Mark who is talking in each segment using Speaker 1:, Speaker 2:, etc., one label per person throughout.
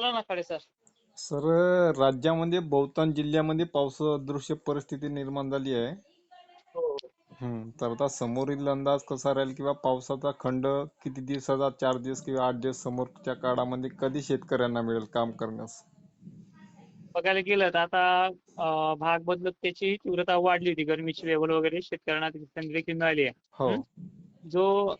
Speaker 1: बोला ना खडे सर.
Speaker 2: सर राज्यामध्ये बहुतांश जिल्ह्यामध्ये पावसादृश्य परिस्थिती निर्माण झाली आहे.
Speaker 1: हो.
Speaker 2: हम्म. तर आता समोरील अंदाज कसा राहील किंवा पावसाचा खंड किती दिवसाचा चार दिवस किंवा आठ दिवस समोरच्या काळामध्ये कधी शेतकऱ्यांना मिळेल काम करण्यास?
Speaker 1: बघायला गेलं तर आता अं, भाग बदलत त्याची तीव्रता वाढली होती. गरमीची लेवल वगैरे शेतकऱ्यांना त्याची संधी देखील मिळाली आहे.
Speaker 2: हो.
Speaker 1: जो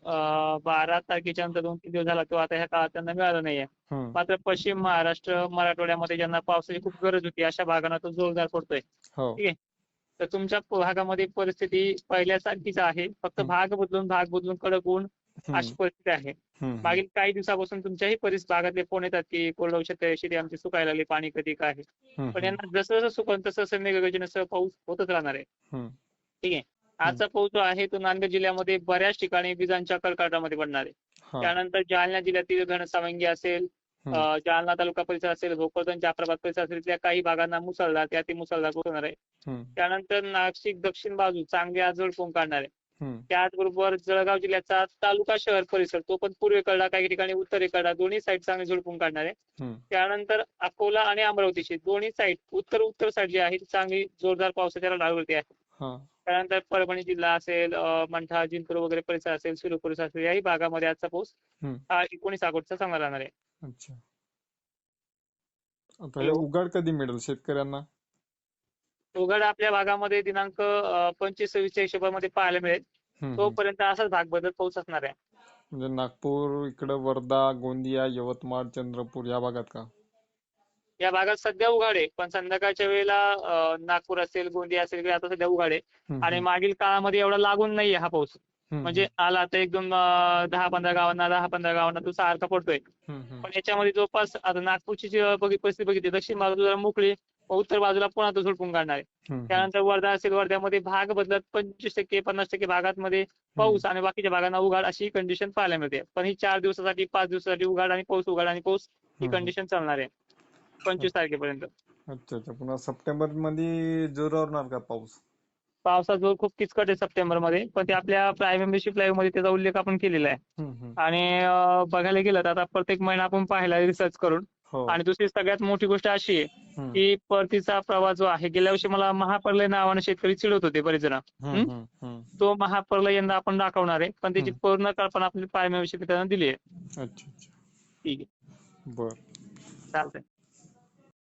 Speaker 1: बारा तारखेच्या नंतर दोन तीन दिवस झाला तो आता ह्या काळात त्यांना मिळाला नाहीये. मात्र पश्चिम महाराष्ट्र मराठवाड्यामध्ये ज्यांना पावसाची खूप गरज होती अशा भागांना तो जोरदार पडतोय
Speaker 2: हो
Speaker 1: ठीक आहे तर तुमच्या भागामध्ये परिस्थिती पहिल्यासारखीच आहे फक्त. भाग बदलून भाग बदलून कडक ऊन. अशी परिस्थिती आहे. मागील काही दिवसापासून तुमच्याही परिस भागातले फोन येतात की कोरडवाहू शेत शेती आमची सुकायला लागली पाणी कधी काय. पण यांना जसं जसं सुकन तसं तसं मेघगर्जनेसह पाऊस होतच राहणार आहे. ठीक आहे आजचा पाऊस जो आहे तो नांदेड जिल्ह्यामध्ये बऱ्याच ठिकाणी विजांच्या कडकडाटामध्ये पडणार आहे. त्यानंतर जालना जिल्ह्यातील घनसावंगी असेल जालना तालुका परिसर असेल भोकरदन जाफराबाद परिसर असेल त्या काही भागांना मुसळधार त्या ते मुसळधार पाऊस होणार आहे. त्यानंतर नाशिक दक्षिण बाजू चांगली आज झोडपून काढणार आहे. त्याचबरोबर जळगाव जिल्ह्याचा तालुका शहर परिसर तो पण पूर्वेकडला काही ठिकाणी उत्तरेकडला दोन्ही साईड चांगली झोडपून काढणार आहे. त्यानंतर अकोला आणि अमरावतीची दोन्ही साईड उत्तर उत्तर साईड जी आहे ती चांगली जोरदार पावसाच्या लावरती आहे. त्यानंतर परभणी जिल्हा असेल मंठा जिंतूर वगैरे परिसर असेल सिरू परिसर असेल याही भागामध्ये आजचा पाऊस. हा एकोणीस ऑगस्टचा चांगला राहणार आहे
Speaker 2: अच्छा आता. उघाड कधी मिळेल शेतकऱ्यांना
Speaker 1: उघड आपल्या भागामध्ये दिनांक पंचवीस सव्वीसच्या हिशोबामध्ये पाहायला मिळेल. तोपर्यंत असाच भाग बदलत पाऊस असणार आहे
Speaker 2: म्हणजे नागपूर इकडं वर्धा गोंदिया यवतमाळ चंद्रपूर या भागात का
Speaker 1: या भागात सध्या उघाड आहे पण संध्याकाळच्या वेळेला नागपूर असेल गोंदिया असेल आता सध्या उघाड. आणि मागील काळामध्ये एवढा लागून नाहीये हा पाऊस. म्हणजे आला तर एकदम अं, दहा पंधरा गावांना दहा पंधरा गावांना तो सारखा पडतोय. पण याच्यामध्ये जवळपास आता नागपूरची जी परिस्थिती बघितली दक्षिण बाजूला जरा मोकळी उत्तर बाजूला पुन्हा तो झोडपून काढणार आहे. त्यानंतर वर्धा असेल वर्ध्यामध्ये भाग बदलत पंचवीस टक्के पन्नास टक्के भागांमध्ये पाऊस आणि बाकीच्या भागांना उघाड अशी कंडिशन पाहायला मिळते पण ही चार दिवसासाठी पाच दिवसासाठी उघाड आणि पाऊस उघाड आणि पाऊस ही. कंडिशन चालणार आहे पंचवीस तारखेपर्यंत.
Speaker 2: अच्छा अच्छा. पुन्हा सप्टेंबरमध्ये जोरावणार का पाऊस?
Speaker 1: पावसाचा जोर खूप किचकट आहे सप्टेंबरमध्ये पण ते आपल्या प्राय मेंबरशिप लाईव्हमध्ये त्याचा उल्लेख आपण केलेला आहे. आणि बघायला गेलं तर आता प्रत्येक महिना आपण पाहिला रिसर्च करून.
Speaker 2: हो.
Speaker 1: आणि दुसरी सगळ्यात मोठी गोष्ट अशी आहे. की परतीचा प्रवाह जो आहे गेल्या वर्षी मला महाप्रलय नावाने शेतकरी चिडवत होते बरेच जण. तो महाप्रलय यंदा आपण दाखवणार आहे पण त्याची. पूर्ण कल्पना आपली प्राय मेंबरशिप त्यांना दिली आहे. ठीक आहे.
Speaker 2: बर.
Speaker 1: चालतंय.